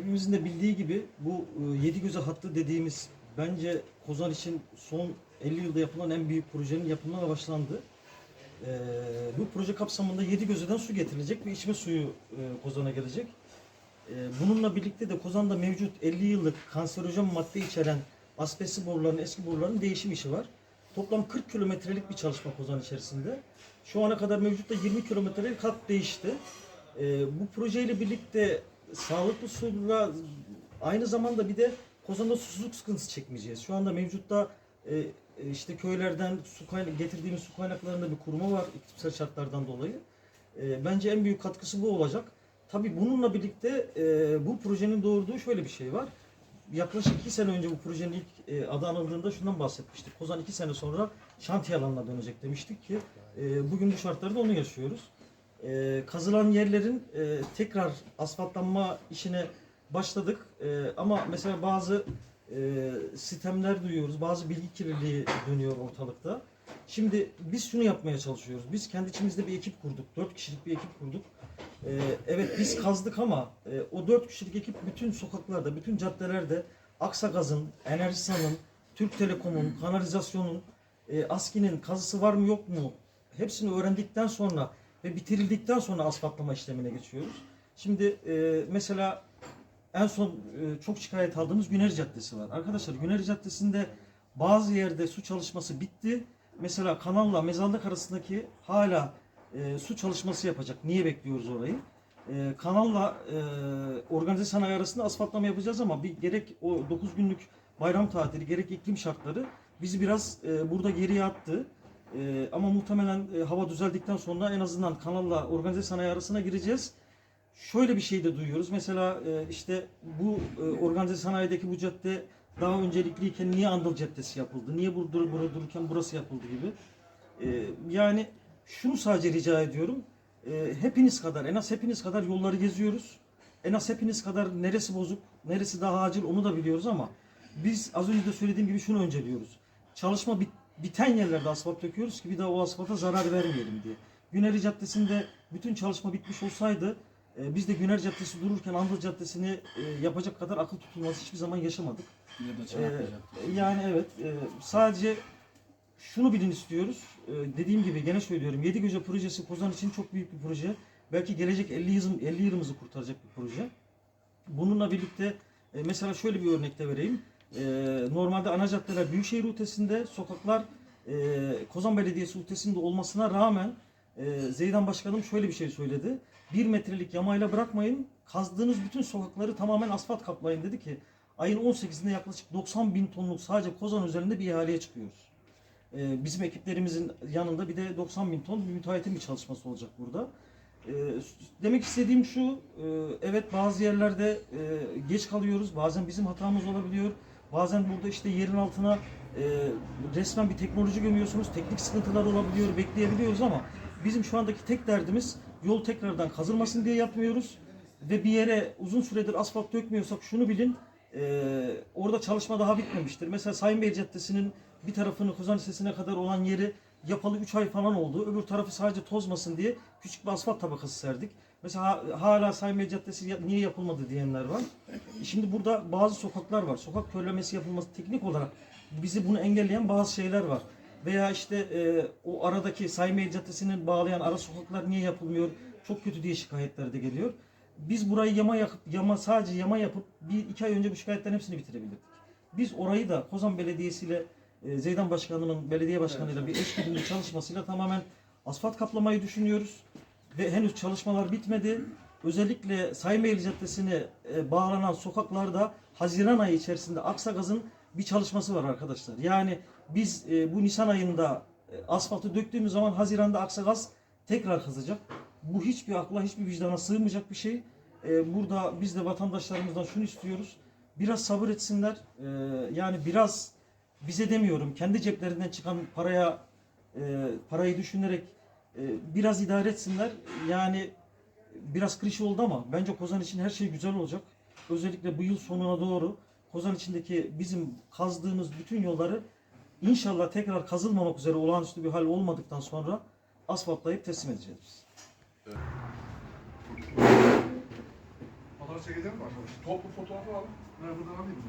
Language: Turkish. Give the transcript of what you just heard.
hepimizin de bildiği gibi bu e, yedi göze hattı dediğimiz bence Kozan için son 50 yılda yapılan en büyük projenin yapımına başlandı. E, bu proje kapsamında yedi gözeden su getirilecek ve içme suyu e, Kozan'a gelecek. E, bununla birlikte de Kozan'da mevcut 50 yıllık kanserojen madde içeren asbestli boruların, eski boruların değişim işi var. Toplam 40 kilometrelik bir çalışma Kozan içerisinde. Şu ana kadar mevcutta 20 kilometrelik hat değişti. Ee, bu projeyle birlikte sağlıklı suyla aynı zamanda bir de Kozan'da susuzluk sıkıntısı çekmeyeceğiz. Şu anda mevcutta e, e, işte köylerden su kayna- getirdiğimiz su kaynaklarında bir kuruma var iklimsel şartlardan dolayı. E, bence en büyük katkısı bu olacak. Tabii bununla birlikte e, bu projenin doğurduğu şöyle bir şey var. Yaklaşık iki sene önce bu projenin ilk e, adı anıldığında şundan bahsetmiştik. Kozan iki sene sonra şantiye alanına dönecek demiştik ki e, bugün bu şartlarda onu yaşıyoruz. E, kazılan yerlerin e, tekrar asfaltlanma işine başladık. E, ama mesela bazı e, sistemler duyuyoruz, bazı bilgi kirliliği dönüyor ortalıkta. Şimdi biz şunu yapmaya çalışıyoruz. Biz kendi içimizde bir ekip kurduk. Dört kişilik bir ekip kurduk. E, evet biz kazdık ama e, o dört kişilik ekip bütün sokaklarda, bütün caddelerde Aksagaz'ın, Enerjisa'nın, Türk Telekom'un, kanalizasyonun, e, ASKİ'nin kazısı var mı yok mu hepsini öğrendikten sonra ve bitirildikten sonra asfaltlama işlemine geçiyoruz. Şimdi e, mesela en son e, çok şikayet aldığımız Güneri Caddesi var. Arkadaşlar Güneri Caddesi'nde bazı yerde su çalışması bitti. Mesela kanalla mezarlık arasındaki hala e, su çalışması yapacak. Niye bekliyoruz orayı? E, kanalla e, organize sanayi arasında asfaltlama yapacağız ama bir gerek o 9 günlük bayram tatili gerek iklim şartları bizi biraz e, burada geriye attı. E, ama muhtemelen e, hava düzeldikten sonra en azından kanalla organize sanayi arasına gireceğiz. Şöyle bir şey de duyuyoruz. Mesela e, işte bu e, organize sanayideki bu cadde daha öncelikliyken niye Anadolu Caddesi yapıldı? Niye burada, burada dururken burası yapıldı gibi. E, yani şunu sadece rica ediyorum. E, hepiniz kadar, en az hepiniz kadar yolları geziyoruz. En az hepiniz kadar neresi bozuk, neresi daha acil onu da biliyoruz ama biz az önce de söylediğim gibi şunu önceliyoruz. Çalışma bit- biten yerlerde asfalt döküyoruz ki bir daha o asfalta zarar vermeyelim diye. Güneri Caddesi'nde bütün çalışma bitmiş olsaydı e, biz de Güner Caddesi dururken Anadolu Caddesi'ni e, yapacak kadar akıl tutulması hiçbir zaman yaşamadık. Ya da Çanakkale Caddesi. yani evet e, sadece şunu bilin istiyoruz. E, dediğim gibi gene söylüyorum. Yedi Göce projesi Kozan için çok büyük bir proje. Belki gelecek 50 yılım 50 yılımızı kurtaracak bir proje. Bununla birlikte e, mesela şöyle bir örnek de vereyim. E, normalde ana caddeler Büyükşehir rutesinde, sokaklar e, Kozan Belediyesi rutesinde olmasına rağmen e, Zeydan Başkanım şöyle bir şey söyledi. Bir metrelik yamayla bırakmayın, kazdığınız bütün sokakları tamamen asfalt kaplayın dedi ki ayın 18'inde yaklaşık 90 bin tonluk sadece Kozan üzerinde bir ihaleye çıkıyoruz. E, bizim ekiplerimizin yanında bir de 90 bin ton bir müteahhitin bir çalışması olacak burada. E, demek istediğim şu, e, evet bazı yerlerde e, geç kalıyoruz, bazen bizim hatamız olabiliyor. Bazen burada işte yerin altına e, resmen bir teknoloji gömüyorsunuz, teknik sıkıntılar olabiliyor, bekleyebiliyoruz ama bizim şu andaki tek derdimiz yol tekrardan kazılmasın diye yapmıyoruz. Ve bir yere uzun süredir asfalt dökmüyorsak şunu bilin, e, orada çalışma daha bitmemiştir. Mesela Sayın Bey Caddesi'nin bir tarafını Kozan Lisesi'ne kadar olan yeri yapalı 3 ay falan oldu. Öbür tarafı sadece tozmasın diye küçük bir asfalt tabakası serdik. Mesela ha- hala Sayın Bey Caddesi niye yapılmadı diyenler var. Şimdi burada bazı sokaklar var. Sokak körlemesi yapılması teknik olarak bizi bunu engelleyen bazı şeyler var. Veya işte e, o aradaki Sayın Bey Caddesi'nin bağlayan ara sokaklar niye yapılmıyor? Çok kötü diye şikayetler de geliyor. Biz burayı yama yakıp yama sadece yama yapıp bir iki ay önce bu şikayetlerin hepsini bitirebilirdik. Biz orayı da Kozan Belediyesi ile e, Zeydan Başkanı'nın belediye başkanıyla bir eşgüdümlü çalışmasıyla tamamen asfalt kaplamayı düşünüyoruz. Ve henüz çalışmalar bitmedi. Özellikle Saymeyli Caddesi'ne e, bağlanan sokaklarda Haziran ayı içerisinde Aksagaz'ın bir çalışması var arkadaşlar. Yani biz e, bu Nisan ayında e, asfaltı döktüğümüz zaman Haziran'da Aksagaz tekrar kızacak. Bu hiçbir akla, hiçbir vicdana sığmayacak bir şey. Burada biz de vatandaşlarımızdan şunu istiyoruz. Biraz sabır etsinler. Yani biraz bize demiyorum kendi ceplerinden çıkan paraya parayı düşünerek e, biraz idare etsinler. Yani biraz klişe oldu ama bence Kozan için her şey güzel olacak. Özellikle bu yıl sonuna doğru Kozan içindeki bizim kazdığımız bütün yolları inşallah tekrar kazılmamak üzere olağanüstü bir hal olmadıktan sonra asfaltlayıp teslim edeceğiz. Fotoğraf çekelim mi arkadaşlar? Toplu fotoğrafı alalım. Ben buradan alayım?